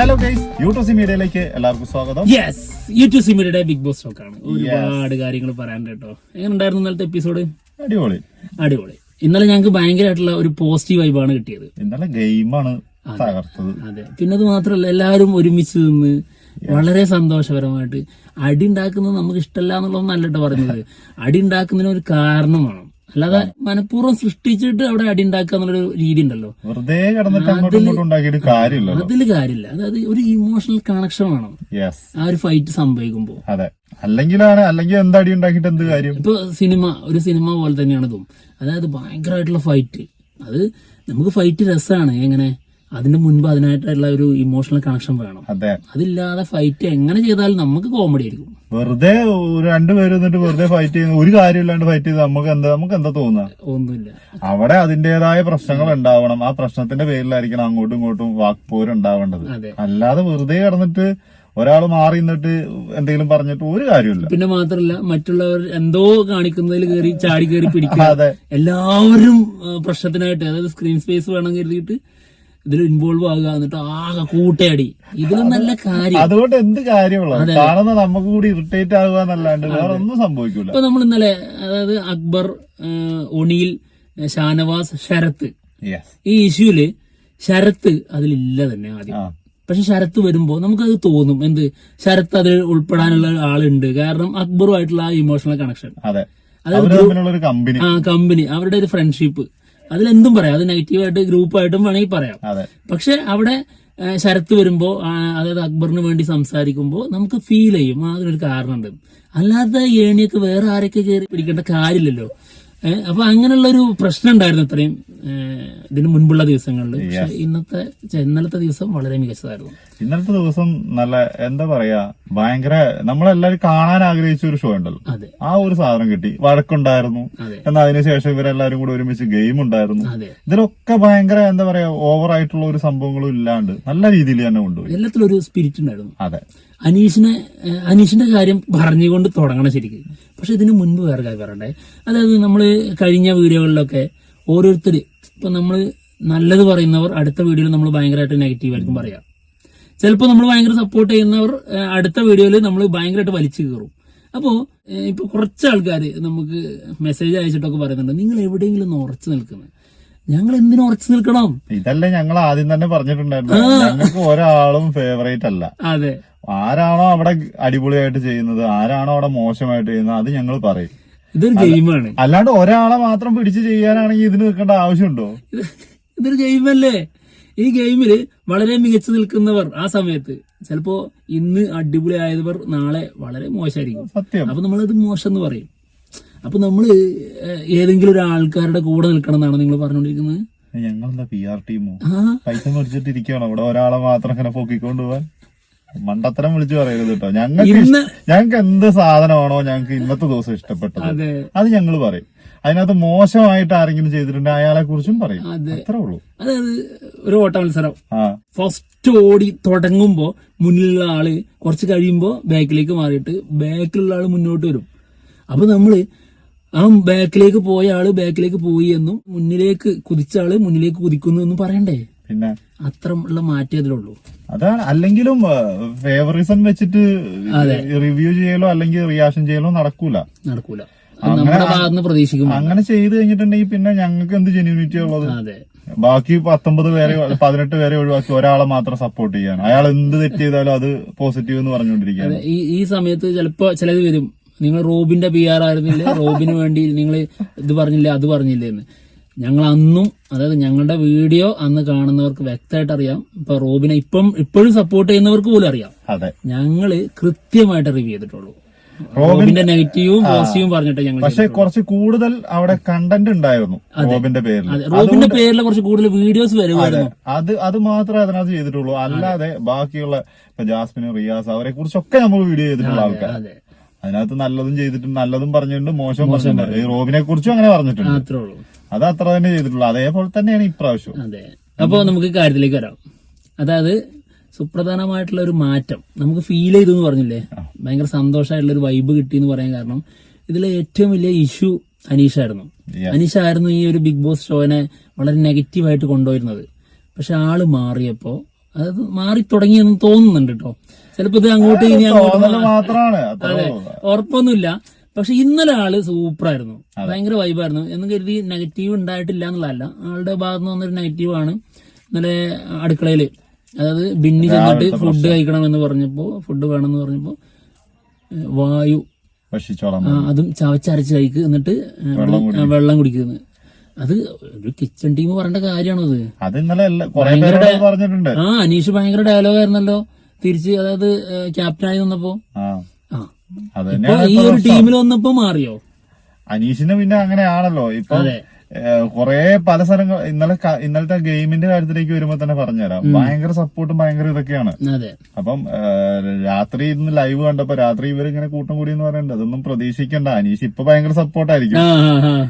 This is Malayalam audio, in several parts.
ഹലോ ഗൈസ് യൂട്യൂബ് മീഡിയയിലേക്ക് എല്ലാവർക്കും സ്വാഗതം. യെസ് യൂട്യൂബ് മീഡിയയുടെ ബിഗ് ബോസ് ടോക്ക് ആണ്. ഒരുപാട് കാര്യങ്ങൾ പറയാൻ കേട്ടോ. എങ്ങനെ ഉണ്ടായിരുന്നു ഇന്നലത്തെ എപ്പിസോഡ് അടിപൊളി. അടിപൊളി. ഇന്നലെ ഞങ്ങൾക്ക് ഭയങ്കരമായിട്ടുള്ള ഒരു പോസിറ്റീവ് വൈബാണ് കിട്ടിയത്. ഇന്നലെ ഗെയിമാണ് തകർത്തത്. അതെ. പിന്നെ അത് മാത്രമല്ല എല്ലാവരും ഒരുമിച്ച് നിന്ന് വളരെ സന്തോഷപരമായിട്ട് അടി ഉണ്ടാക്കുന്നത് നമുക്ക് ഇഷ്ടമല്ല എന്നുള്ളതൊന്നല്ല കേട്ടോ പറഞ്ഞത് അടി ഉണ്ടാക്കുന്നതിന് ഒരു കാരണം വേണം. അല്ലാതെ മനഃപൂർവം സൃഷ്ടിച്ചിട്ട് അവിടെ അടി ഉണ്ടാക്കുക എന്നുള്ളൊരു രീതി ഉണ്ടല്ലോ. വെറുതെ അതിൽ കാര്യമില്ല. അതായത് ഒരു ഇമോഷണൽ കണക്ഷൻ വേണം. ആ ഒരു ഫൈറ്റ് സംഭവിക്കുമ്പോൾ അതെ. അല്ലെങ്കിലാണ് അല്ലെങ്കിൽ അടി ഉണ്ടാക്കിയിട്ട് എന്ത് കാര്യം? ഇപ്പൊ സിനിമ ഒരു സിനിമ പോലെ തന്നെയാണ് ഇതും. അതായത് ഭയങ്കരമായിട്ടുള്ള ഫൈറ്റ് അത് നമുക്ക് ഫൈറ്റ് രസമാണ് എങ്ങനെ? അതിന്റെ മുൻപ് അതിനായിട്ടുള്ള ഒരു ഇമോഷണൽ കണക്ഷൻ വേണം. അതെ. അതില്ലാതെ ഫൈറ്റ് എങ്ങനെ ചെയ്താലും നമുക്ക് കോമഡി ആയിരിക്കും. വെറുതെ രണ്ടുപേരും എന്നിട്ട് വെറുതെ ഫൈറ്റ് ചെയ്യുന്ന ഒരു കാര്യമില്ലാണ്ട് ഫൈറ്റ് ചെയ്ത് നമുക്ക് എന്താ നമുക്ക് എന്താ തോന്നുക ഒന്നുമില്ല. അവിടെ അതിന്റേതായ പ്രശ്നങ്ങൾ ഉണ്ടാവണം. ആ പ്രശ്നത്തിന്റെ പേരിലായിരിക്കണം അങ്ങോട്ടും ഇങ്ങോട്ടും വാക്പോര് ഉണ്ടാവേണ്ടത് അതെ. അല്ലാതെ വെറുതെ കിടന്നിട്ട് ഒരാൾ മാറി നിന്നിട്ട് എന്തെങ്കിലും പറഞ്ഞിട്ട് ഒരു കാര്യമില്ല. പിന്നെ മാത്രല്ല മറ്റുള്ളവർ എന്തോ കാണിക്കുന്നതിൽ കയറി ചാടി കയറി പിടിക്കുക. എല്ലാവരും പ്രശ്നത്തിനായിട്ട് അതായത് സ്ക്രീൻ സ്പേസ് വേണം കരുതിയിട്ട് ഇതിൽ ഇൻവോൾവ് ആകുക എന്നിട്ട് ആകെ കൂട്ടയടി. ഇതിലും നല്ല കാര്യം. അതുകൊണ്ട് എന്ത് കാര്യമുള്ള കാണുന്ന നമുക്ക് കൂടി ഇറിറ്റേറ്റ് ആകുക എന്നല്ലാണ്ട് വേറെ ഒന്നും സംഭവിക്കില്ല ഇപ്പൊ നമ്മൾ ഇന്നലെ അതായത് അക്ബർ ഒണിയിൽ ഷാനവാസ് ശരത്ത്. ഈ ഇഷ്യൂൽ ശരത്ത് അതിലില്ല തന്നെ ആദ്യം. പക്ഷെ ശരത്ത് വരുമ്പോ നമുക്കത് തോന്നും. എന്ത്? ശരത്ത് അതിൽ ഉൾപ്പെടാനുള്ള ആളുണ്ട്. കാരണം അക്ബറുമായിട്ടുള്ള ആ ഇമോഷണൽ കണക്ഷൻ അതെ. അതായത് ആ കമ്പനി അവരുടെ ഒരു ഫ്രണ്ട്ഷിപ്പ് അതിലെന്തും പറയാം. അത് നെഗറ്റീവായിട്ട് ഗ്രൂപ്പായിട്ടും വേണമെങ്കിൽ പറയാം. പക്ഷെ അവിടെ ശരത്ത് വരുമ്പോ അതായത് അക്ബറിന് വേണ്ടി സംസാരിക്കുമ്പോൾ നമുക്ക് ഫീൽ ചെയ്യും. അതിനൊരു കാരണമുണ്ട്. അല്ലാതെ ഏണിയൊക്കെ വേറെ ആരൊക്കെ കയറി പിടിക്കേണ്ട കാര്യമില്ലല്ലോ. അപ്പൊ അങ്ങനെയുള്ള ഒരു പ്രശ്നം ഉണ്ടായിരുന്നു അത്രയും ഇതിന് മുൻപുള്ള ദിവസങ്ങളിൽ. പക്ഷെ ഇന്നത്തെ ഇന്നലത്തെ ദിവസം വളരെ മികച്ചതായിരുന്നു. ഇന്നലത്തെ ദിവസം നല്ല എന്താ പറയാ ഭയങ്കര നമ്മളെല്ലാരും കാണാൻ ആഗ്രഹിച്ച ഒരു ഷോ ഉണ്ടല്ലോ. ആ ഒരു സാധനം കിട്ടി. വഴക്കുണ്ടായിരുന്നു. എന്നാ എന്നാൽ അതിനുശേഷം ഇവരെല്ലാരും കൂടെ ഒരുമിച്ച് ഗെയിം ഉണ്ടായിരുന്നു. ഇതിലൊക്കെ ഭയങ്കര എന്താ പറയാ ഓവർ ആയിട്ടുള്ള ഒരു സംഭവങ്ങളും ഇല്ലാണ്ട് നല്ല രീതിയിൽ തന്നെ കൊണ്ടുപോയി. എല്ലാത്തിലും ഒരു സ്പിരിറ്റ് ഉണ്ടായിരുന്നു. അതെ. അനീഷിനെ അനീഷിന്റെ കാര്യം പറഞ്ഞുകൊണ്ട് തുടങ്ങണം ശരിക്കും. പക്ഷെ ഇതിന് മുൻപ് വേറെ കാര്യം പറയണ്ടേ. അതായത് നമ്മൾ കഴിഞ്ഞ വീഡിയോകളിലൊക്കെ ഓരോരുത്തർ ഇപ്പൊ നമ്മൾ നല്ലത് പറയുന്നവർ അടുത്ത വീഡിയോയിൽ നമ്മൾ ഭയങ്കരമായിട്ട് നെഗറ്റീവ് ആയിരിക്കും പറയാം. ചിലപ്പോൾ നമ്മൾ ഭയങ്കര സപ്പോർട്ട് ചെയ്യുന്നവർ അടുത്ത വീഡിയോയിൽ നമ്മൾ ഭയങ്കരമായിട്ട് വലിച്ചു കയറും അപ്പോൾ ഇപ്പോൾ കുറച്ച് ആൾക്കാർ നമുക്ക് മെസ്സേജ് അയച്ചിട്ടൊക്കെ പറയുന്നുണ്ട്. നിങ്ങൾ എവിടെയെങ്കിലും ഒന്ന് ഉറച്ചു നിൽക്കുന്നത് ഞങ്ങൾ എന്തിനു ഉറച്ചു നിൽക്കണം? ഇതല്ലേ ഞങ്ങൾ ആദ്യം തന്നെ പറഞ്ഞിട്ടുണ്ടായിരുന്നു ഞങ്ങൾക്ക് ഒരാളും ഫേവറേറ്റ് അല്ല. അതെ. ആരാണോ അവിടെ അടിപൊളിയായിട്ട് ചെയ്യുന്നത് ആരാണോ അവിടെ മോശമായിട്ട് ചെയ്യുന്നത് അത് ഞങ്ങൾ പറയും. ഇതൊരു ഗെയിമാണ് അല്ലാണ്ട് ഒരാളെ മാത്രം പിടിച്ച് ചെയ്യാനാണെങ്കിൽ ഇതിന് നിൽക്കേണ്ട ആവശ്യമുണ്ടോ? ഇത് ഇതൊരു ഗെയിമല്ലേ ഈ ഗെയിമിൽ വളരെ മികച്ചു നിൽക്കുന്നവർ ആ സമയത്ത് ചിലപ്പോ ഇന്ന് അടിപൊളി ആയവർ നാളെ വളരെ മോശമായിരിക്കും അപ്പൊ നമ്മളത് മോശം എന്ന് പറയും. അപ്പൊ നമ്മൾ ഏതെങ്കിലും ഒരു ആൾക്കാരുടെ കൂടെ നിൽക്കണം എന്നാണ് നിങ്ങൾ പറഞ്ഞുകൊണ്ടിരിക്കുന്നത് ഞങ്ങളെന്താ പി ആർ ടീമോ പൈസ ഇവിടെ ഒരാളെ മാത്രം ഇങ്ങനെ പൊക്കിക്കൊണ്ട് പോവാൻ? മണ്ടത്തരം വിളിച്ചു പറയരുത് കേട്ടോ ഞങ്ങൾക്ക് എന്ത് സാധനമാണോ ഞങ്ങൾക്ക് ഇന്നത്തെ ദിവസം ഇഷ്ടപ്പെട്ടത്. അതെ. അത് ഞങ്ങൾ പറയും. അതിനകത്ത് മോശമായിട്ട് ആരെങ്കിലും ചെയ്തിട്ടുണ്ട് അയാളെ കുറിച്ചും പറയും. അതെ. അത്രേ ഉള്ളൂ. അതായത് ഒരു ഓട്ട മത്സരം. ഫസ്റ്റ് ഓടി തുടങ്ങുമ്പോ മുന്നിലുള്ള ആൾ കുറച്ച് കഴിയുമ്പോ ബാക്കിലേക്ക് മാറിയിട്ട് ബാക്കിലുള്ള ആൾ മുന്നോട്ട് വരും. അപ്പൊ നമ്മൾ ആ ബാക്കിലേക്ക് പോയ ആൾ ബാക്കിലേക്ക് പോയി എന്നും മുന്നിലേക്ക് കുതിച്ച ആൾ മുന്നിലേക്ക് കുതിക്കുന്നു എന്നും പറയണ്ടേ? പിന്നെ? അത്ര ഉള്ള മാറ്റേ അതിലുള്ളൂ. അതാണ് അല്ലെങ്കിലും ഫേവറിസം വെച്ചിട്ട് റിവ്യൂ ചെയ്യലോ അല്ലെങ്കിൽ റിയാക്ഷൻ ചെയ്യലോ നടക്കൂല. നടക്കൂല. നമ്മുടെ ഭാഗത്തുനിന്ന് പ്രതീക്ഷിക്കും അങ്ങനെ ചെയ്ത് കഴിഞ്ഞിട്ടുണ്ടെങ്കിൽ പിന്നെ ഞങ്ങൾക്ക് എന്ത് ജെന്യൂനിറ്റി ഉള്ളത്? അതെ. ബാക്കി പത്തൊമ്പത് പേരെ പതിനെട്ട് പേരെ ഒഴിവാക്കി ഒരാളെ മാത്രം സപ്പോർട്ട് ചെയ്യാൻ. അയാൾ എന്ത് തെറ്റ് ചെയ്താലും അത് പോസിറ്റീവ് എന്ന് പറഞ്ഞുകൊണ്ടിരിക്കുകയാണ്. ഈ ഈ സമയത്ത് ചിലപ്പോ ചിലത് വരും. നിങ്ങൾ റോബിന്റെ പി ആർ ആയിരുന്നില്ല? റോബിന് വേണ്ടി നിങ്ങൾ ഇത് പറഞ്ഞില്ലേ അത് പറഞ്ഞില്ലേ എന്ന്. ഞങ്ങൾ അന്നും അതായത് ഞങ്ങളുടെ വീഡിയോ അന്ന് കാണുന്നവർക്ക് വ്യക്തമായിട്ട് അറിയാം. ഇപ്പൊ റോബിനെ ഇപ്പം ഇപ്പോഴും സപ്പോർട്ട് ചെയ്യുന്നവർക്ക് പോലും അറിയാം. അതെ. ഞങ്ങൾ കൃത്യമായിട്ട് റിവ്യൂ ചെയ്തിട്ടുള്ളൂ. റോബിന്റെ നെഗറ്റീവും പോസിറ്റീവും പറഞ്ഞിട്ട് ഞങ്ങൾ പക്ഷെ കുറച്ച് കൂടുതൽ അവിടെ കണ്ടന്റ് ഉണ്ടായിരുന്നു റോബിന്റെ പേരിൽ. റോബിന്റെ പേരിൽ കുറച്ച് കൂടുതൽ വീഡിയോസ് വരുമായിരുന്നു അത്. അത് മാത്രമേ അതിനകത്ത് ചെയ്തിട്ടുള്ളൂ. അല്ലാതെ ബാക്കിയുള്ള ഇപ്പൊ ജാസ്മിന് റിയാസ് അവരെ കുറിച്ചൊക്കെ നമ്മൾ വീഡിയോ ചെയ്തിട്ടുള്ള ആൾക്കാർ അതിനകത്ത് നല്ലതും ചെയ്തിട്ടുണ്ട് നല്ലതും പറഞ്ഞിട്ടുണ്ട് മോശം പറഞ്ഞിട്ടുണ്ട്. ഈ റോബിനെ കുറിച്ചും അങ്ങനെ പറഞ്ഞിട്ടുണ്ട്. അത് അത്ര തന്നെ ചെയ്തിട്ടുള്ളൂ. അതേപോലെ തന്നെയാണ് ഇപ്രാവശ്യം അപ്പൊ നമുക്ക് കാര്യത്തിലേക്ക് വരാം. അതായത് സുപ്രധാനമായിട്ടുള്ള ഒരു മാറ്റം. നമുക്ക് ഫീൽ ചെയ്തു എന്ന് പറഞ്ഞില്ലേ ഭയങ്കര സന്തോഷമായിട്ടുള്ള ഒരു വൈബ് കിട്ടി എന്ന് പറയാൻ കാരണം ഇതിലെ ഏറ്റവും വലിയ ഇഷ്യൂ അനീഷായിരുന്നു. അനീഷായിരുന്നു ഈ ഒരു ബിഗ് ബോസ് ഷോനെ വളരെ നെഗറ്റീവായിട്ട് കൊണ്ടുവരുന്നത്. പക്ഷെ ആൾ മാറിയപ്പോ അതായത് മാറി തുടങ്ങിയെന്ന് തോന്നുന്നുണ്ട് കേട്ടോ ചിലപ്പോ ഇത് അങ്ങോട്ട് ഇനി അങ്ങോട്ട് ഉറപ്പൊന്നുമില്ല. പക്ഷെ ഇന്നലെ ആൾ സൂപ്പറായിരുന്നു. ഭയങ്കര വൈബായിരുന്നു എന്ന് കരുതി നെഗറ്റീവ് ഉണ്ടായിട്ടില്ല എന്നുള്ളതല്ല. ആളുടെ ഭാഗത്ത് നിന്ന് വന്നൊരു നെഗറ്റീവ് ആണ്. ഇന്നലെ അടുക്കളയിൽ അതായത് ബിന്നി ചെന്നിട്ട് ഫുഡ് കഴിക്കണം എന്ന് പറഞ്ഞപ്പോ ഫുഡ് വേണമെന്ന് പറഞ്ഞപ്പോ വായു അതും ചവച്ചരച്ച് കഴിക്ക് എന്നിട്ട് വെള്ളം കുടിക്കുന്നത്. അത് ഒരു കിച്ചൺ ടീം പറയേണ്ട കാര്യമാണത്. ആ അനീഷ് ഭയങ്കര ഡയലോഗ് ആയിരുന്നല്ലോ. തിരിച്ച് അതായത് ക്യാപ്റ്റനായി നിന്നപ്പോ. ഈ ഒരു ടീമിൽ വന്നപ്പോ മാറിയോ? അനീഷിന് പിന്നെ അങ്ങനെയാണല്ലോ. ഇപ്പൊ. കുറെ പല സ്ഥലങ്ങൾ ഇന്നലെ ഇന്നലത്തെ ഗെയിമിന്റെ കാര്യത്തിലേക്ക് വരുമ്പോ തന്നെ പറഞ്ഞുതരാം. ഭയങ്കര സപ്പോർട്ടും ഭയങ്കര ഇതൊക്കെയാണ്. അപ്പം രാത്രി ഇന്ന് ലൈവ് കണ്ടപ്പോ രാത്രി ഇവർ ഇങ്ങനെ കൂട്ടം കൂടി എന്ന് പറയുന്നുണ്ട് അതൊന്നും പ്രതീക്ഷിക്കണ്ട. അനീഷ് ഇപ്പൊ ഭയങ്കര സപ്പോർട്ടായിരിക്കും.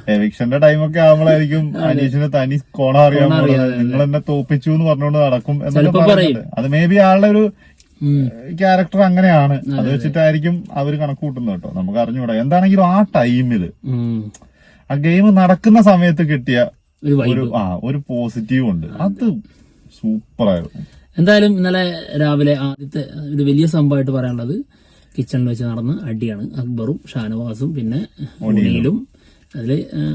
എവിക്ഷന്റെ ടൈമൊക്കെ ആവുമ്പോഴായിരിക്കും അനീഷിന് തനി കോണ അറിയാൻ നിങ്ങൾ എന്നെ തോപ്പിച്ചു എന്ന് പറഞ്ഞുകൊണ്ട് നടക്കും എന്നൊക്കെ പറയുന്നത് അത് മേ ബി ആളുടെ ഒരു. ക്യാരക്ടർ അങ്ങനെയാണ്. അത് വെച്ചിട്ടായിരിക്കും അവർ കണക്ക് കൂട്ടുന്നത് കേട്ടോ. നമുക്ക് അറിഞ്ഞുകൂടാ. എന്താണെങ്കിലും ആ ടൈമിൽ. ആ ഗെയിം നടക്കുന്ന സമയത്ത് കിട്ടിയ ഒരു ഒരു ആ ഒരു പോസിറ്റീവ് ഉണ്ട്. അത് സൂപ്പറായിരുന്നു എന്തായാലും ഇന്നലെ രാവിലെ ആദ്യത്തെ ഒരു വലിയ സംഭവമായിട്ട് പറയാനുള്ളത് കിച്ചണിൽ വെച്ച് നടന്ന അടിയാണ് അക്ബറും ഷാനവാസും പിന്നെ ഒണിയിലും അതിൽ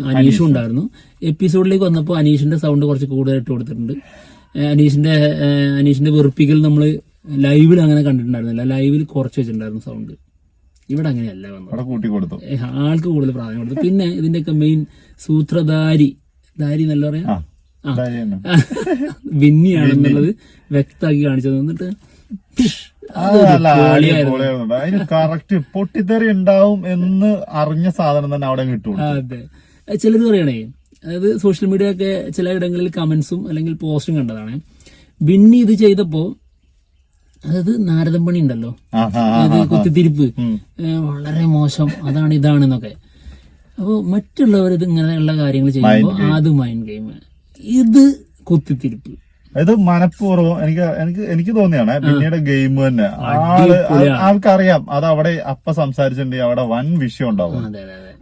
അനീഷും ഉണ്ടായിരുന്നു. എപ്പിസോഡിലേക്ക് വന്നപ്പോൾ അനീഷിന്റെ സൗണ്ട് കുറച്ച് കൂടുതൽ ഇട്ട് കൊടുത്തിട്ടുണ്ട് അനീഷിന്റെ അനീഷിന്റെ വെറുപ്പിക്കൽ നമ്മൾ ലൈവിൽ അങ്ങനെ കണ്ടിട്ടുണ്ടായിരുന്നില്ല. ലൈവിൽ കുറച്ച് വെച്ചിട്ടുണ്ടായിരുന്നു സൗണ്ട് ഇവിടെ അങ്ങനെയല്ല വന്നത്. അവിടെ കൂട്ടി കൊടുത്തു. ആൾക്ക് കൂടുതൽ പ്രാധാന്യം കൊടുത്തു. പിന്നെ ഇതിന്റെയൊക്കെ മെയിൻ സൂത്രധാരി ധാരി എന്നല്ല പറയാ. ബിന്നിയാണെന്നുള്ളത് വ്യക്തമാക്കി കാണിച്ചത്. എന്നിട്ട്. അതിന് കറക്റ്റ് പൊട്ടിത്തെറി ഉണ്ടാവും എന്ന് അറിഞ്ഞ സാധനം തന്നെ അവിടെ കിട്ടും അതെ. ചിലത് പറയണേ അതായത് സോഷ്യൽ മീഡിയ ഒക്കെ ചില ഇടങ്ങളിൽ കമന്റ്സും അല്ലെങ്കിൽ പോസ്റ്റും കണ്ടതാണ്. ബിന്നി ഇത് ചെയ്തപ്പോ അതായത് നാരദം പണി ഉണ്ടല്ലോ. അതായത് കുത്തിത്തിരിപ്പ്. വളരെ മോശം. അതാണ് ഇതാണെന്നൊക്കെ. അപ്പോൾ മറ്റുള്ളവർ ഇത് ഇങ്ങനെയുള്ള കാര്യങ്ങൾ ചെയ്യുമ്പോൾ അത് മൈൻഡ് ഗെയിം ഇത് കുത്തിത്തിരിപ്പ്. ഇത് മനഃപൂർവം എനിക്ക് എനിക്ക് എനിക്ക് തോന്നിയാണ് പിന്നീട് ഗെയിം തന്നെ. ആൾ ആൾക്കറിയാം. അത് അവിടെ അപ്പ സംസാരിച്ചിട്ടുണ്ടെങ്കിൽ അവിടെ വൻ വിഷയം ഉണ്ടാവും.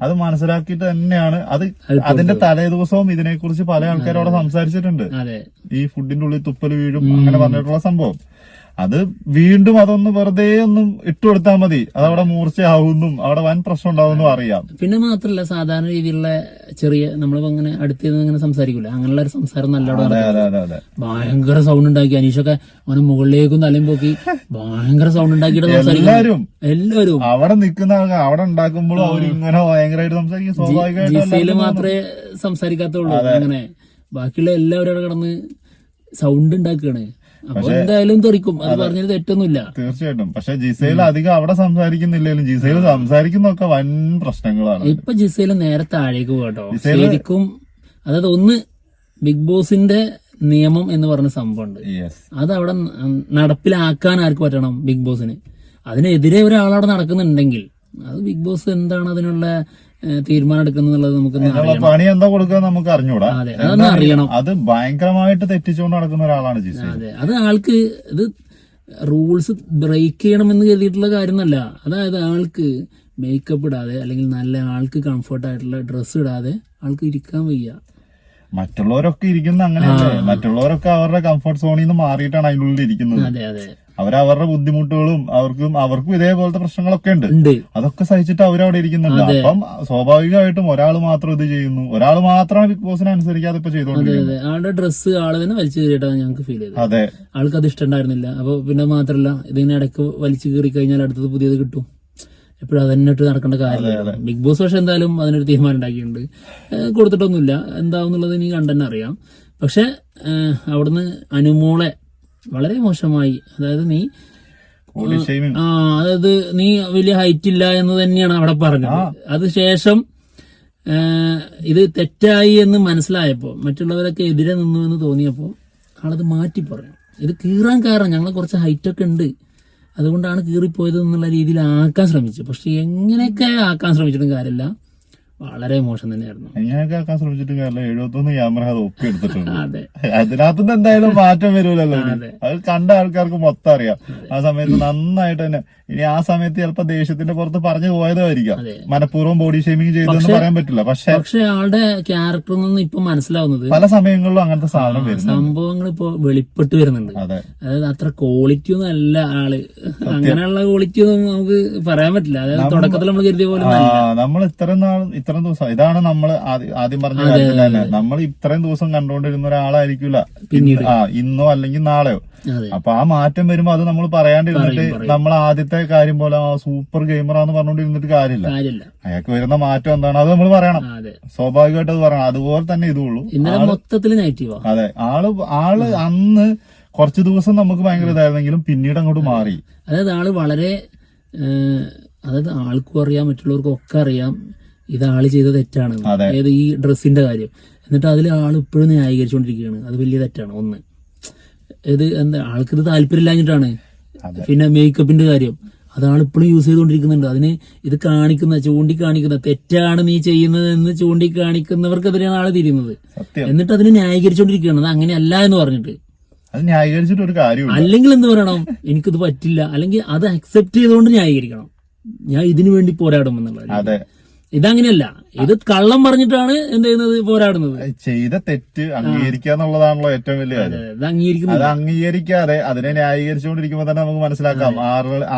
അതെ മനസ്സിലാക്കിയിട്ട് തന്നെയാണ്. അത് അതിന്റെ തലേ ദിവസവും ഇതിനെക്കുറിച്ച് പല ആൾക്കാരും അവിടെ സംസാരിച്ചിട്ടുണ്ട്. ഈ ഫുഡിന്റെ ഉള്ളിൽ തുപ്പൽ വീഴും അങ്ങനെ പറഞ്ഞിട്ടുള്ള സംഭവം. അത് വീണ്ടും അതൊന്ന് വെറുതെ ഒന്നും ഇട്ടു ഇട്ടുകൊടുത്താൽ മതി. അത് അവിടെ മൂർച്ചയാവുന്നും അവിടെ വൻ പ്രശ്നം ഉണ്ടാവുമെന്നും അറിയാം. പിന്നെ മാത്രല്ല സാധാരണ രീതിയിലുള്ള ചെറിയ നമ്മളിപ്പോ അങ്ങനെ അടുത്ത് ഇങ്ങനെ സംസാരിക്കൂല? അങ്ങനെയുള്ള ഒരു സംസാരം അതെ ഭയങ്കര സൗണ്ട് ഉണ്ടാക്കി. അനീഷൊക്കെ അവന് മുകളിലേക്കും തലയും പോക്കി ഭയങ്കര സൗണ്ട് ഉണ്ടാക്കിയിട്ട് സംസാരിക്കും എല്ലാവരും അവിടെ നിൽക്കുന്ന അവിടെ ഉണ്ടാക്കുമ്പോഴും അവർ ഇങ്ങനെ ഭയങ്കരമായിട്ട് സംസാരിക്കും. സ്വാഭാവികമായിട്ടും ജിസയിൽ മാത്രമേ സംസാരിക്കാത്തുള്ളൂ. അങ്ങനെ. ബാക്കിയുള്ള എല്ലാവരും അവിടെ കിടന്ന് സൗണ്ട് ഉണ്ടാക്കുകയാണ്. അപ്പൊ എന്തായാലും തെറിക്കും. അത് പറഞ്ഞത് തെറ്റൊന്നുമില്ല. തീർച്ചയായിട്ടും. പക്ഷെ ജിസയിൽ അധികം അവിടെ സംസാരിക്കുന്നില്ലെങ്കിലും ജിസയിൽ സംസാരിക്കുന്നൊക്കെ വൻ പ്രശ്നങ്ങളാണ്. ഇപ്പൊ ജിസയിൽ നേരെ താഴേക്ക് പോകട്ടോ. ശരിക്കും അതായത് ഒന്ന് ബിഗ് ബോസിന്റെ നിയമം എന്ന് പറഞ്ഞ സംഭവമുണ്ട്. അത് അവിടെ നടപ്പിലാക്കാൻ ആർക്ക് പറ്റണം ബിഗ് ബോസിന്? അതിനെതിരെ ഒരാളവിടെ നടക്കുന്നുണ്ടെങ്കിൽ അത് ബിഗ് ബോസ് എന്താണ് അതിനുള്ള തീരുമാനം എടുക്കുന്നുള്ളത് നമുക്ക് പണി എന്താ കൊടുക്കുക നമുക്ക് അറിഞ്ഞൂടാ. അതൊന്നും അറിയണം. അത് ഭയങ്കരമായിട്ട് തെറ്റിച്ചുകൊണ്ട് നടക്കുന്ന ഒരാളാണ് അതെ അത് ആൾക്ക് ഇത് റൂൾസ് ബ്രേക്ക് ചെയ്യണമെന്ന് കരുതിയിട്ടുള്ള കാര്യമൊന്നല്ല അതായത് ആൾക്ക് മേക്കപ്പ് ഇടാതെ അല്ലെങ്കിൽ നല്ല ആൾക്ക് കംഫർട്ട് ആയിട്ടുള്ള ഡ്രസ്സ് ഇടാതെ ആൾക്ക് ഇരിക്കാൻ വയ്യ. മറ്റുള്ളവരൊക്കെ ഇരിക്കുന്ന അങ്ങനെയല്ലേ? മറ്റുള്ളവരൊക്കെ അവരുടെ കംഫർട്ട് സോണിൽ നിന്ന് മാറിയിട്ടാണ് അതിനുള്ളിൽ ഇരിക്കുന്നത്. അതെ അതെ. അവരവരുടെ ബുദ്ധിമുട്ടുകളും അവർക്കും അവർക്കും ഇതേപോലത്തെ പ്രശ്നങ്ങളൊക്കെ ഉണ്ട്. അതൊക്കെ സഹിച്ചിട്ട് അവരവിടെ ഇരിക്കുന്നുണ്ട്. അപ്പം സ്വാഭാവികമായിട്ടും ഒരാൾ മാത്രം ഇത് ചെയ്യുന്നു. ഒരാൾ മാത്രമാണ് ബിഗ് ബോസിനെ അനുസരിക്കാതെ ഇപ്പൊ ചെയ്തോണ്ടിരിക്കുന്നത് ആളുടെ ഡ്രസ്സ് ആൾ തന്നെ വലിച്ചു കയറിയിട്ടാണ് ഞങ്ങൾക്ക് ഫീൽ ചെയ്തത്. അതെ. ആൾക്ക് അത് ഇഷ്ടമുണ്ടായിരുന്നില്ല. അപ്പൊ പിന്നെ മാത്രല്ല ഇതിങ്ങനെ ഇടയ്ക്ക് വലിച്ചു കയറി കഴിഞ്ഞാൽ അടുത്തത് പുതിയത് കിട്ടും. എപ്പോഴും അതന്നിട്ട് നടക്കേണ്ട കാര്യമില്ല. ബിഗ് ബോസ് പക്ഷെ എന്തായാലും അതിനൊരു തീരുമാനം ഉണ്ടാക്കിയിട്ടുണ്ട് കൊടുത്തിട്ടൊന്നുമില്ല. കൊടുത്തിട്ടൊന്നുമില്ല എന്താവുന്നുള്ളത് ഇനി കണ്ടെന്നെ അറിയാം. പക്ഷെ അവിടുന്ന് അനുമോളെ വളരെ മോശമായി. അതായത് നീ ആ അതായത് നീ വലിയ ഹൈറ്റ് ഇല്ല എന്ന് തന്നെയാണ് അവിടെ പറഞ്ഞത്. അത് ശേഷം ഇത് തെറ്റായി എന്ന് മനസ്സിലായപ്പോ മറ്റുള്ളവരൊക്കെ എതിരെ നിന്നു എന്ന് തോന്നിയപ്പോ ആളത് മാറ്റി പറഞ്ഞു. ഇത് കീറാൻ കാരണം ഞങ്ങൾ കുറച്ച് ഹൈറ്റ് ഒക്കെ ഉണ്ട്. അതുകൊണ്ടാണ് കീറിപ്പോയത് എന്നുള്ള രീതിയിൽ ആക്കാൻ ശ്രമിച്ചു പക്ഷെ എങ്ങനെയൊക്കെ ആക്കാൻ ശ്രമിച്ചിട്ടും കാര്യമില്ല. വളരെ മോശം തന്നെയായിരുന്നു. അങ്ങനെയൊക്കെ ആക്കാൻ ശ്രമിച്ചിട്ട് കാര്യമില്ല എഴുപത്തൊന്ന് ക്യാമറ അത് ഒപ്പി എടുത്തിട്ടുണ്ട്. അതെ. അതിനകത്തുനിന്ന് എന്തായാലും മാറ്റം വരൂലല്ലോ. അത്. കണ്ട ആൾക്കാർക്ക് മൊത്തം അറിയാം. ആ സമയത്ത് നന്നായിട്ട് തന്നെ. ഇനി ആ സമയത്ത് ചിലപ്പോ ദേഷ്യത്തിന്റെ പുറത്ത് പറഞ്ഞു പോയതായിരിക്കാം. മനഃപൂർവം ബോഡി ഷേമിങ് ചെയ്തെന്ന് പറയാൻ പറ്റില്ല. പക്ഷെ പക്ഷെ ആളുടെ ക്യാരക്ടറിൽ നിന്ന് ഇപ്പൊ മനസ്സിലാവുന്നത് പല സമയങ്ങളിലും അങ്ങനത്തെ സാധനം വരുന്നു സംഭവങ്ങൾ ഇപ്പൊ വെളിപ്പെട്ട് വരുന്നുണ്ട്. അതെ. അതായത് അത്ര ക്വാളിറ്റി ഒന്നും അല്ല ആൾ. അങ്ങനെയുള്ള ക്വാളിറ്റി ഒന്നും നമുക്ക് പറയാൻ പറ്റില്ല. അതായത് തുടക്കത്തിൽ നമ്മൾ കരുതിയ പോലെ നമ്മൾ ഇത്ര നാൾ ഇത്രയും ദിവസം. ഇതാണ് നമ്മൾ ആദ്യം പറഞ്ഞ കാര്യം തന്നെ. നമ്മൾ ഇത്രയും ദിവസം കണ്ടുകൊണ്ടിരുന്ന ഒരാളായിരിക്കില്ല. ആ ഇന്നോ അല്ലെങ്കിൽ നാളെയോ. അപ്പൊ ആ മാറ്റം വരുമ്പോ അത് നമ്മൾ പറയാണ്ടിരുന്നിട്ട് പറയും, പറയും. നമ്മൾ ആദ്യത്തെ കാര്യം പോലെ ആ സൂപ്പർ ഗെയിമറാന്ന് പറഞ്ഞുകൊണ്ടിരുന്നിട്ട് കാര്യമില്ല. അയാൾക്ക് വരുന്ന മാറ്റം എന്താണ്? അത് നമ്മൾ പറയണം. സ്വാഭാവികമായിട്ട് അത് പറയണം. അതുപോലെ തന്നെ ഇതുള്ളൂ. ഉള്ളൂ മൊത്തത്തിൽ അതെ. ആൾ ആൾ അന്ന് കുറച്ച് ദിവസം നമുക്ക് ഭയങ്കര ഇതായിരുന്നെങ്കിലും പിന്നീട് അങ്ങോട്ട് മാറി. അതായത് ആൾ വളരെ അതായത് ആൾക്കും അറിയാം മറ്റുള്ളവർക്കും ഒക്കെ അറിയാം. ഇത് ആൾ ചെയ്ത തെറ്റാണ്. അതായത് ഈ ഡ്രസ്സിന്റെ കാര്യം. എന്നിട്ട് അതിൽ ആൾ ഇപ്പോഴും ന്യായീകരിച്ചുകൊണ്ടിരിക്കുകയാണ് അത് വലിയ തെറ്റാണ്. ഒന്ന്. ഇത് എന്താ ആൾക്കിത് താല്പര്യമില്ലാഞ്ഞിട്ടാണ്. പിന്നെ മേക്കപ്പിന്റെ കാര്യം. അത് ആൾ ഇപ്പോഴും യൂസ് ചെയ്തുകൊണ്ടിരിക്കുന്നുണ്ട് അതിന് ഇത് കാണിക്കുന്ന ചൂണ്ടിക്കാണിക്കുന്ന തെറ്റാണ് നീ ചെയ്യുന്നത് എന്ന് ചൂണ്ടിക്കാണിക്കുന്നവർക്കെതിരെയാണ് ആൾ തിരിയുന്നത്. എന്നിട്ട് അതിന് ന്യായീകരിച്ചുകൊണ്ടിരിക്കുകയാണ് അത് അങ്ങനെയല്ല എന്ന് പറഞ്ഞിട്ട്. അത് ന്യായീകരിച്ചിട്ട് ഒരു കാര്യം അല്ലെങ്കിൽ എന്ത് പറയണം? എനിക്കിത് പറ്റില്ല. അല്ലെങ്കിൽ അത് അക്സെപ്റ്റ് ചെയ്തുകൊണ്ട് ന്യായീകരിക്കണം. ഞാൻ ഇതിനു വേണ്ടി പോരാടും എന്നുള്ളത് അതെ ഇതങ്ങനെയല്ല. ഇത് കള്ളം പറഞ്ഞിട്ടാണ് എന്ത് ചെയ്യുന്നത്? പോരാടുന്നത്. ചെയ്ത തെറ്റ് അംഗീകരിക്കുക എന്നുള്ളതാണല്ലോ ഏറ്റവും വലിയ കാര്യം. ഇത് അംഗീകരിക്കുന്നത് അത് അംഗീകരിക്കാതെ അതിനെ ന്യായീകരിച്ചുകൊണ്ടിരിക്കുമ്പോ തന്നെ നമുക്ക് മനസ്സിലാക്കാം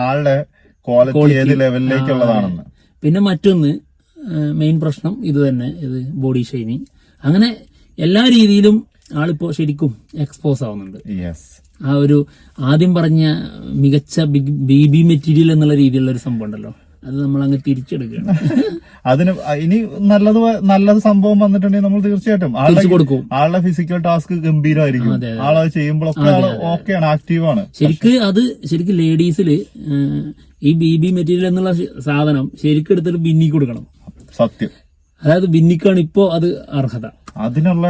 ആളുടെ ക്വാളിറ്റി ഏത് ലെവലിലേക്കുള്ളതാണെന്ന് പിന്നെ മറ്റൊന്ന് മെയിൻ പ്രശ്നം ഇത് തന്നെ ഇത് ബോഡി ഷെയ്മിങ് അങ്ങനെ എല്ലാ രീതിയിലും ആളിപ്പോ ശരിക്കും എക്സ്പോസ് ആവുന്നുണ്ട്. ആ ഒരു ആദ്യം പറഞ്ഞ മികച്ച ബിഗ് ബേബി മെറ്റീരിയൽ എന്നുള്ള രീതിയിലുള്ള ഒരു സംഭവം ഉണ്ടല്ലോ. അത് നമ്മൾ അങ്ങ് തിരിച്ചെടുക്കണം. അതിന് ഇനി നല്ലത് നല്ലത് സംഭവം വന്നിട്ടുണ്ടെങ്കിൽ നമ്മൾ തീർച്ചയായിട്ടും ആളുടെ കൊടുക്കും. ആളുടെ ഫിസിക്കൽ ടാസ്ക് ഗംഭീരമായിരിക്കും. ആളത് ചെയ്യുമ്പോഴൊക്കെ ഓക്കെയാണ് ആക്റ്റീവാണ് ശരിക്ക് അത് ശരിക്ക് ലേഡീസിൽ ഈ ബി ബി മെറ്റീരിയൽ എന്നുള്ള സാധനം ശരിക്കും എടുത്തിട്ട് ബിന്നി കൊടുക്കണം. സത്യം. അതായത് ബിന്നിക്കാണ് ഇപ്പോ അത് അർഹത. അതിനുള്ള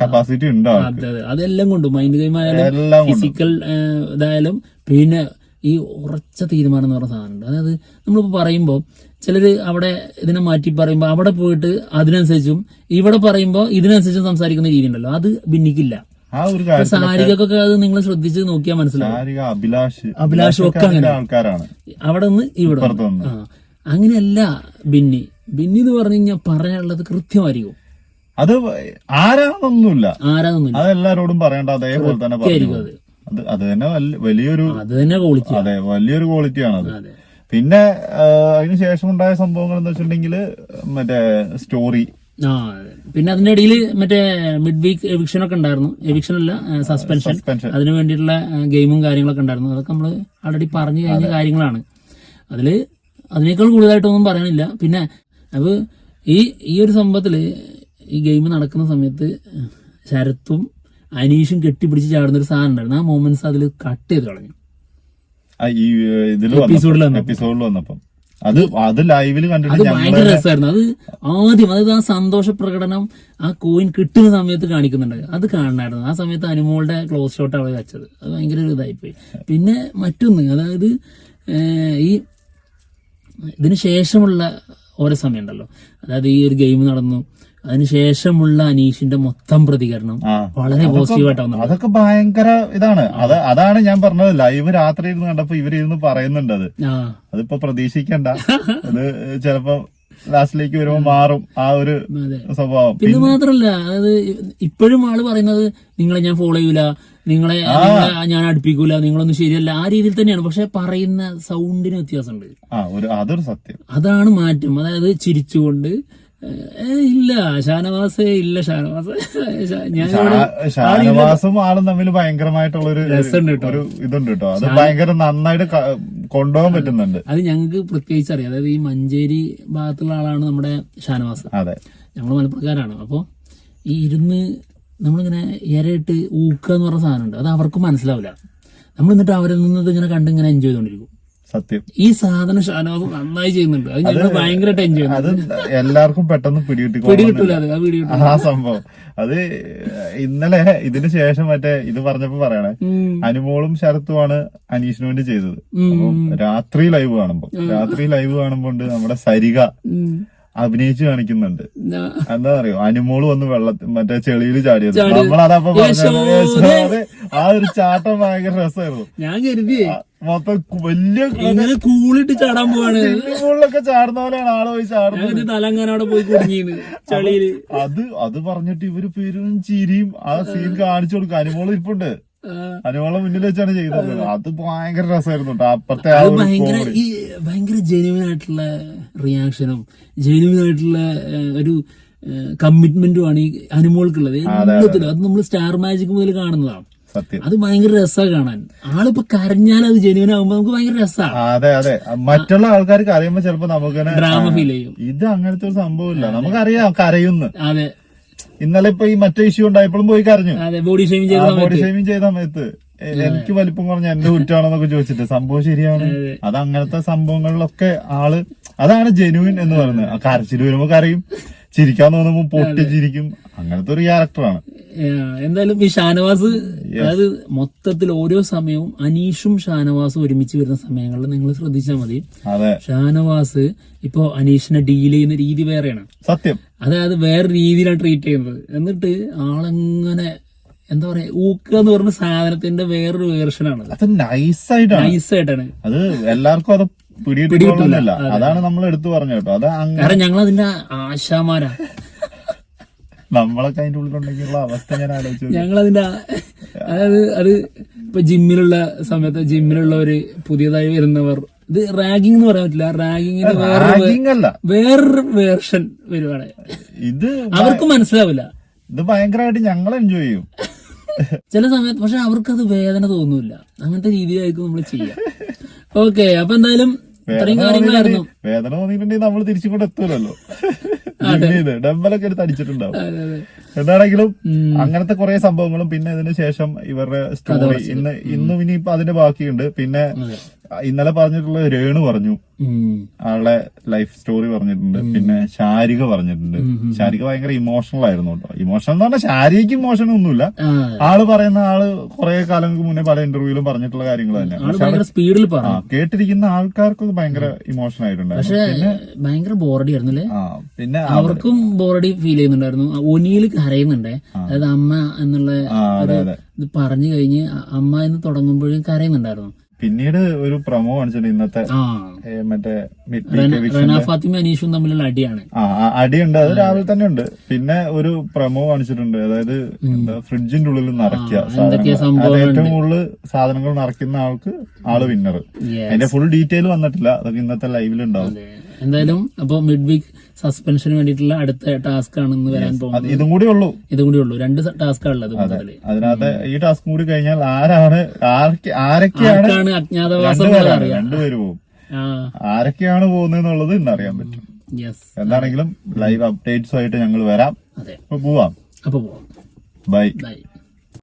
കപ്പാസിറ്റി ഉണ്ടാവും അതെ അതെ. അതെല്ലാം കൊണ്ടും മൈൻഡ് ഗെയിം ആയാലും ഫിസിക്കൽ ഇതായാലും പിന്നെ ഈ ഉറച്ച തീരുമാനം എന്ന് പറഞ്ഞ സാധനമുണ്ട്. അതായത് നമ്മളിപ്പോൾ പറയുമ്പോൾ ചിലർ അവിടെ ഇതിനെ മാറ്റി പറയുമ്പോൾ അവിടെ പോയിട്ട് അതിനനുസരിച്ചും ഇവിടെ പറയുമ്പോൾ ഇതിനനുസരിച്ചും സംസാരിക്കുന്ന രീതി ഉണ്ടല്ലോ. അത് ഭിന്നിക്കില്ല. സാരികക്കൊക്കെ അത് നിങ്ങൾ ശ്രദ്ധിച്ച് നോക്കിയാൽ മനസ്സിലാവും. അഭിലാഷ് അഭിലാഷും ഒക്കെ അങ്ങനെ. ആൾക്കാരാണ്. അവിടെ നിന്ന് ഇവിടെ അങ്ങനെയല്ല ബിന്നി. ബിന്നി എന്ന് പറഞ്ഞു കഴിഞ്ഞാൽ പറയാനുള്ളത് കൃത്യമായിരിക്കും. അത് ആരാണെന്നൊന്നുമില്ല ആരാന്നൊന്നുമില്ല. അതെല്ലാരോടും പറയേണ്ട അതേപോലെ തന്നെ ആയിരിക്കും അത്. അത് അത് തന്നെ വലിയൊരു അത് തന്നെ ക്വാളിറ്റി അതെ വലിയൊരു ക്വാളിറ്റിയാണ് അത്. പിന്നെ അതിനുശേഷം അതിന് ശേഷം ഉണ്ടായ സംഭവങ്ങൾ എന്താ വെച്ചിട്ടുണ്ടെങ്കിൽ മറ്റേ സ്റ്റോറി ആ പിന്നെ അതിന്റെ ഇടയിൽ മറ്റേ മിഡ് വീക്ക് എവിക്ഷൻ ഒക്കെ ഉണ്ടായിരുന്നു. എവിക്ഷൻ അല്ല സസ്പെൻഷൻ അതിന് വേണ്ടിയിട്ടുള്ള ഗെയിമും കാര്യങ്ങളൊക്കെ ഉണ്ടായിരുന്നു. അതൊക്കെ നമ്മൾ ആൾറെഡി പറഞ്ഞു കഴിഞ്ഞ കാര്യങ്ങളാണ്. അതിൽ അതിനേക്കാൾ കൂടുതലായിട്ടൊന്നും പറയാനില്ല. പിന്നെ അത് ഈ ഈ ഒരു സംഭവത്തിൽ ഈ ഗെയിം നടക്കുന്ന സമയത്ത് ശരത്തും അനീഷും കെട്ടിപ്പിടിച്ച് ചാടുന്ന ഒരു സാധനം ഉണ്ടായിരുന്നു ആ മൊമെന്റ്സ് അതിൽ കട്ട് ചെയ്ത് കളഞ്ഞു. ആ, ഈ ഇതിൽ എപ്പിസോഡിൽ വന്നപ്പം അത് അത് ലൈവിൽ കണ്ടിട്ട് ഭയങ്കര രസമായിരുന്നു. അത് ആദ്യം അതായത് ആ സന്തോഷ പ്രകടനം ആ കോയിൻ കിട്ടുന്ന സമയത്ത് കാണിക്കുന്നുണ്ട്. അത് കാണണമായിരുന്നു. ആ സമയത്ത് അനുമോളുടെ ക്ലോസ് ഷോട്ട് അവിടെ വെച്ചത്. അത് ഭയങ്കര ഒരു ഇതായിപ്പോയി. പിന്നെ മറ്റൊന്ന് അതായത് ഈ ഇതിന് ശേഷമുള്ള ഓരോ സമയം ഉണ്ടല്ലോ അതായത് ഈ ഒരു ഗെയിം നടന്നു. അതിന് ശേഷമുള്ള അനീഷിന്റെ മൊത്തം പ്രതികരണം വളരെ പോസിറ്റീവ് വന്നു അതൊക്കെ ഭയങ്കര ഇതാണ്. അത് അതാണ് ഞാൻ പറഞ്ഞത്. ലൈവ് രാത്രി ഇരുന്ന് കണ്ടപ്പോ ഇവരിരുന്ന് പറയുന്നുണ്ട് അത്. അതിപ്പോ പ്രതീക്ഷിക്കണ്ട. അത് ചിലപ്പോ ലാസ്റ്റിലേക്ക് വരുമ്പോ മാറും ആ ഒരു സ്വഭാവം. പിന്നെ മാത്രല്ല അതായത് ഇപ്പോഴും ആൾ പറയുന്നത് നിങ്ങളെ ഞാൻ ഫോളോ ചെയ്യൂല നിങ്ങളെ ഞാൻ അടുപ്പിക്കൂല നിങ്ങളൊന്നും ശരിയല്ല ആ രീതിയിൽ തന്നെയാണ്. പക്ഷെ പറയുന്ന സൗണ്ടിന് വ്യത്യാസമുണ്ട്. അതൊരു സത്യം. അതാണ് മാറ്റം. അതായത് ചിരിച്ചുകൊണ്ട് ഇല്ല ഷാനവാസേ ഇല്ല ഷാനവാസ്. ഞാൻ ഷാനവാസും ആളും തമ്മിൽ ഭയങ്കരമായിട്ടുള്ള ഒരു രസമുണ്ട് കേട്ടോ. ഒരു ഇതുണ്ട് കേട്ടോ. അത് ഭയങ്കര നന്നായിട്ട് കൊണ്ടുപോകാൻ പറ്റുന്നുണ്ട്. അത് ഞങ്ങൾക്ക് പ്രത്യേകിച്ച് അറിയാം അതായത് ഈ മഞ്ചേരി ഭാഗത്തുള്ള ആളാണ് നമ്മുടെ ഷാനവാസ്. അതെ. ഞങ്ങൾ മലപ്പുറക്കാരാണ്. അപ്പോൾ ഈ ഇരുന്ന് നമ്മളിങ്ങനെ ഇരയിട്ട് ഊക്കുക എന്ന് പറഞ്ഞ സാധനമുണ്ട്. അത് അവർക്ക് മനസ്സിലാവില്ല. നമ്മൾ എന്നിട്ട് അവരിൽ നിന്ന് ഇങ്ങനെ കണ്ട് ഇങ്ങനെ എൻജോയ് ചെയ്തുകൊണ്ടിരിക്കും. സത്യം. ഈ സാധനം ഷാനവാസ് നന്നായി ചെയ്യുന്നുണ്ട്. അത് ഞങ്ങൾ ഭയങ്കരമായിട്ട് എൻജോയ് അത് എല്ലാവർക്കും പെട്ടെന്ന് പിടി പിടികിട്ടിക്കോളും കിട്ടൂല അത് ആ സംഭവം. അത് ഇന്നലെ ഇതിന് ശേഷം മറ്റേ ഇത് പറഞ്ഞപ്പോ പറയണേ അനുമോളും ശരത്തുമാണ് അനീഷിന് വേണ്ടി ചെയ്തത്. അപ്പം രാത്രി ലൈവ് കാണുമ്പോ രാത്രി ലൈവ് കാണുമ്പോ നമ്മുടെ സരിക അഭിനയിച്ച് കാണിക്കുന്നുണ്ട്. എന്താ അറിയോ അനുമോൾ വന്ന് വെള്ളത്തിൽ മറ്റേ ചെളിയിൽ ചാടിയത് നമ്മളതപ്പോ പറഞ്ഞത്. ആ ഒരു ചാട്ടം ഭയങ്കര രസമായിരുന്നു. ഞാൻ കരുതിയേ. മൊത്തം വലിയ ഇങ്ങനെ കൂളിട്ട് ചാടാൻ പോവാണ്. സ്വിമ്മിംഗ് ചാടുന്ന പോലെയാണ് ആൾ പോയി ചാടുന്നത്. തലങ്ങനെ അവിടെ പോയി കുടുങ്ങിയത് ചളിയിൽ. അത് അത് പറഞ്ഞിട്ട് ഇവർ പേരും ചിരിയും ആ സീൻ കാണിച്ചു കൊടുക്കും. അനുവോളം ഇരിപ്പുണ്ട്. അനുവോളം മുന്നിൽ വെച്ചാണ് ചെയ്തത്. അത് ഭയങ്കര രസമായിരുന്നു അപ്പത്തെ ഭയങ്കര ജെനുവിൻ ഈ ഭയങ്കര ജെനുവിൻ ആയിട്ടുള്ള റിയാക്ഷനും ജെനുവിൻ ആയിട്ടുള്ള ഒരു കമ്മിറ്റ്മെന്റും ആണ് ഈ അനുമോൾക്കുള്ളത്. അത് നമ്മൾ സ്റ്റാർ മാജിക് മുതൽ കാണുന്നതാണ്. അത് ഭയങ്കര രസമാണ് കാണാൻ. ആളിപ്പോ കരഞ്ഞാൽ അത് ജെന്യൂൻ ആകുമ്പോ നമുക്ക് ഭയങ്കര രസമാണ് അതെ അതെ. മറ്റുള്ള ആൾക്കാർക്ക് അറിയുമ്പോ ചിലപ്പോ നമുക്ക് ഡ്രാമ ഫീൽ ചെയ്യും. ഇത് അങ്ങനത്തെ ഒരു സംഭവമില്ല. നമുക്കറിയാം കരയുന്നു. അതെ. ഇന്നലെ ഇപ്പൊ ഈ മറ്റേ ഇഷ്യൂ ഉണ്ടായപ്പോഴും പോയി കരഞ്ഞു. ബോഡി ഷേമിങ് ചെയ്ത ബോഡി ഷേമിങ് ചെയ്ത സമയത്ത്. എനിക്ക് വലിപ്പം കുറഞ്ഞ എന്റെ കുറ്റാണെന്നൊക്കെ ചോദിച്ചിട്ട് സംഭവം ശരിയാണ്. അത്. അങ്ങനത്തെ സംഭവങ്ങളിലൊക്കെ ആൾ അതാണ് ജെനുവിൻ എന്ന് പറയുന്നത്. കരച്ചിൽ വരുമ്പോ കരയും. ചിരിക്കാൻ തോന്നുമ്പോ പൊട്ടി ചിരിക്കും അങ്ങനത്തെ ഒരു ക്യാരക്ടറാണ് എന്തായാലും ഈ ഷാനവാസ് അതായത് മൊത്തത്തിൽ ഓരോ സമയവും അനീഷും ഷാനവാസും ഒരുമിച്ച് വരുന്ന സമയങ്ങളിൽ നിങ്ങൾ ശ്രദ്ധിച്ചാൽ മതി. ഷാനവാസ് ഇപ്പോ അനീഷിനെ ഡീൽ ചെയ്യുന്ന രീതി വേറെയാണ്. സത്യം. അതായത് വേറെ രീതിയിലാണ് ട്രീറ്റ് ചെയ്യുന്നത്. എന്നിട്ട് ആളെങ്ങനെ എന്താ പറയാ ഊക്ക എന്ന് പറഞ്ഞ സാധനത്തിന്റെ വേറൊരു വേർഷനാണ് അത് നൈസായിട്ടാണ് നൈസായിട്ടാണ് അത് എല്ലാവർക്കും അത് പിടിയിട്ടില്ല അതാണ് നമ്മൾ എടുത്തു പറഞ്ഞു കേട്ടോ. അത് കാരണം ഞങ്ങൾ അതിന്റെ ആശാമാരാ നമ്മളൊക്കെ അതിന്റെ ഉള്ളിലുണ്ടെങ്കിലുള്ള അവസ്ഥ ഞാൻ ആലോചിച്ചു ഞങ്ങൾ അതിന്റെ അതായത് അത് ഇപ്പൊ ജിമ്മിലുള്ള സമയത്ത് ജിമ്മിലുള്ളവര് പുതിയതായി വരുന്നവർ ഇത് റാഗിംഗ് എന്ന് പറയാൻ പറ്റില്ല. റാഗിങ്ങിന്റെ അല്ല. വേറൊരു വേർഷൻ വരുവാണ്. ഇത് അവർക്ക് മനസ്സിലാവില്ല. ഇത് ഭയങ്കരമായിട്ട് ഞങ്ങൾ എൻജോയ് ചെയ്യും. ചില സമയത്ത് പക്ഷെ അവർക്കത് വേദന തോന്നൂല അങ്ങനത്തെ രീതിയിലായിരിക്കും നമ്മൾ ചെയ്യാം. ഓക്കെ അപ്പൊ എന്തായാലും ഇത്രയും കാര്യങ്ങളായിരുന്നു. വേദന തോന്നിയിട്ടുണ്ടെങ്കിൽ നമ്മൾ തിരിച്ചു കൂടെ എത്തൂലല്ലോ. ഡമ്പലൊക്കെ എടുത്ത് അടിച്ചിട്ടുണ്ടാവും. എന്താണെങ്കിലും അങ്ങനത്തെ കുറെ സംഭവങ്ങളും പിന്നെ ഇതിന് ശേഷം ഇവരുടെ സ്റ്റോറി ഇന്ന് ഇന്നും ഇനിയിപ്പോ അതിന്റെ ബാക്കിയുണ്ട്. പിന്നെ. ഇന്നലെ പറഞ്ഞിട്ടുള്ള രേണു പറഞ്ഞു. ആളുടെ ലൈഫ് സ്റ്റോറി പറഞ്ഞിട്ടുണ്ട്. പിന്നെ ശാരിക പറഞ്ഞിട്ടുണ്ട്. ശാരിക ഭയങ്കര ഇമോഷണൽ ആയിരുന്നു കേട്ടോ. ഇമോഷണൽ എന്ന് പറഞ്ഞാൽ ശാരീരിക ഇമോഷൻ ഒന്നുമില്ല. ആൾ പറയുന്ന ആൾ കുറെ കാലങ്ങൾക്ക് മുന്നേ പല ഇന്റർവ്യൂവിലും പറഞ്ഞിട്ടുള്ള കാര്യങ്ങൾ തന്നെ. സ്പീഡിൽ കേട്ടിരിക്കുന്ന ആൾക്കാർക്ക് ഭയങ്കര ഇമോഷൻ ആയിട്ടുണ്ടായിരുന്നു. പക്ഷെ ഭയങ്കര ബോറടി ആയിരുന്നു അല്ലേ? പിന്നെ അവർക്കും ബോറടി ഫീൽ ചെയ്യുന്നുണ്ടായിരുന്നു. ഒനിയിൽ കരയുന്നുണ്ടേ. അതായത് അമ്മ എന്നുള്ള പറഞ്ഞു കഴിഞ്ഞ് അമ്മ എന്ന് തുടങ്ങുമ്പോഴും കരയുന്നുണ്ടായിരുന്നു. പിന്നീട് ഒരു പ്രമോ കാണിച്ചിട്ടുണ്ട് ഇന്നത്തെ മറ്റേ ഫാത്തിമ അനീഷും തമ്മിലുള്ള അടിയാണ്. ആ അടിയുണ്ട്. അത് രാവിലെ തന്നെ ഉണ്ട്. പിന്നെ ഒരു പ്രമോ കാണിച്ചിട്ടുണ്ട്. അതായത് എന്താ ഫ്രിഡ്ജിന്റെ ഉള്ളിൽ നിറയ്ക്കുക ഏറ്റവും കൂടുതൽ സാധനങ്ങൾ നിറയ്ക്കുന്ന ആൾക്ക് ആൾ വിന്നർ അതിന്റെ ഫുൾ ഡീറ്റെയിൽ വന്നിട്ടില്ല. അതൊക്കെ ഇന്നത്തെ ലൈവിൽ ഉണ്ടാവും. എന്തായാലും അപ്പൊ മിഡ് വീക്ക് സസ്പെൻഷന് വേണ്ടിയിട്ടുള്ള അടുത്ത ടാസ്ക് ആണ് ഇന്ന് വരാൻ പോകുന്നത്. ഇതും കൂടി ഉള്ളൂ. ഇതും കൂടി ഉള്ളൂ. രണ്ട് ടാസ്ക് ഉള്ളത് അതിനകത്ത് ഈ ടാസ്ക് കൂടി കഴിഞ്ഞാൽ ആരാണ് ആരൊക്കെയാണ് അജ്ഞാതവാസം എന്നുള്ളത് രണ്ടുപേര് പോകും. ആരൊക്കെയാണ് ആരൊക്കെയാണ് പോകുന്നതെന്നുള്ളത് ഇന്നറിയാൻ പറ്റും. യെസ് എന്താണെങ്കിലും ലൈവ് അപ്ഡേറ്റ്സ് ആയിട്ട് ഞങ്ങൾ വരാം. അപ്പൊ പോവാം. അപ്പൊ പോവാം. Bye bye